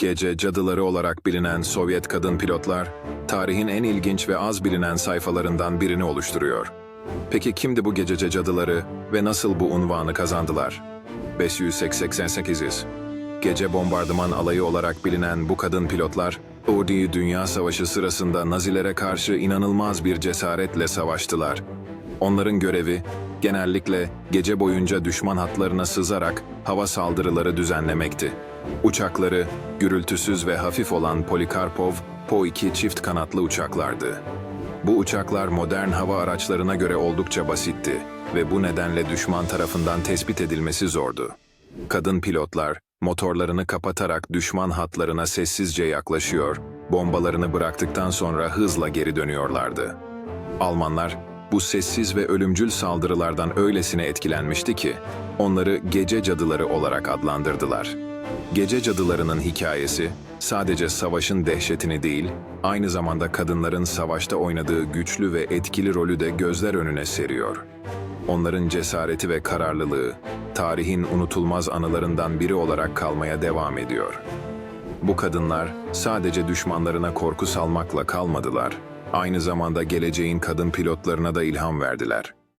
Gece cadıları olarak bilinen Sovyet kadın pilotlar, tarihin en ilginç ve az bilinen sayfalarından birini oluşturuyor. Peki kimdi bu gecece cadıları ve nasıl bu unvanı kazandılar? 588 Gece bombardıman alayı olarak bilinen bu kadın pilotlar, Iğdır'ı Dünya Savaşı sırasında Nazilere karşı inanılmaz bir cesaretle savaştılar. Onların görevi, genellikle gece boyunca düşman hatlarına sızarak hava saldırıları düzenlemekti. Uçakları, gürültüsüz ve hafif olan Polikarpov, Po-2 çift kanatlı uçaklardı. Bu uçaklar modern hava araçlarına göre oldukça basitti ve bu nedenle düşman tarafından tespit edilmesi zordu. Kadın pilotlar, motorlarını kapatarak düşman hatlarına sessizce yaklaşıyor, bombalarını bıraktıktan sonra hızla geri dönüyorlardı. Almanlar, bu sessiz ve ölümcül saldırılardan öylesine etkilenmişti ki, onları gece cadıları olarak adlandırdılar. Gece cadılarının hikayesi, sadece savaşın dehşetini değil, aynı zamanda kadınların savaşta oynadığı güçlü ve etkili rolü de gözler önüne seriyor. Onların cesareti ve kararlılığı, tarihin unutulmaz anılarından biri olarak kalmaya devam ediyor. Bu kadınlar sadece düşmanlarına korku salmakla kalmadılar, aynı zamanda geleceğin kadın pilotlarına da ilham verdiler.